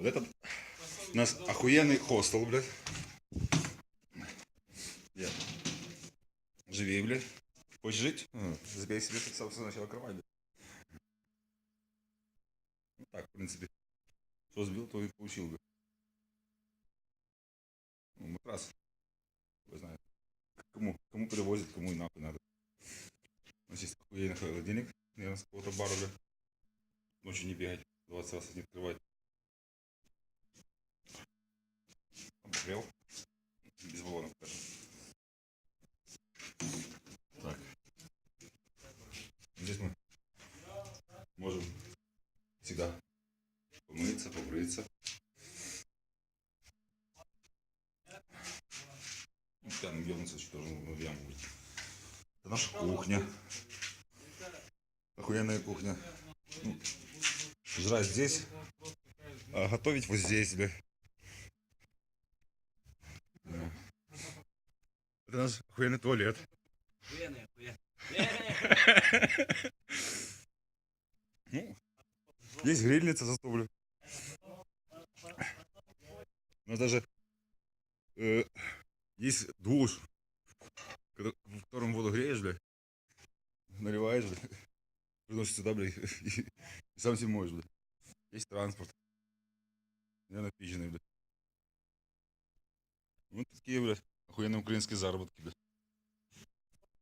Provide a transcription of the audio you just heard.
Вот этот у нас охуенный хостел, блядь. Я. Блядь. Хочешь жить? Забей себе тут сам сначала кровать, блядь. Ну так, в принципе. Что сбил, то и получил бы. Ну, матрас. Вы знаете. Кому, кому перевозят, кому и нахуй надо. У нас есть охуенный холодильник, наверное, с какого-то бара, бля. Ночью не бегать, 20 раз не открывать. Обогрел. Без баллонов, даже. Так. Здесь мы можем всегда помыться, побриться. Ну, Там ебнуться, что тоже в яму будет. Это наша кухня. Охуенная кухня. Ну, жрать здесь, а готовить вот здесь, бля. Это наш охуенный туалет. Охуєнний, охуєнний. Ну, есть грильница за стол, бля. У нас даже э, есть душ, в котором воду греешь, бля, наливаешь, бля, приносишь сюда, бля, и, и сам себе моешь, бля. Есть транспорт. Я напиченный, бля. Вот такие, бля, заработки, бля.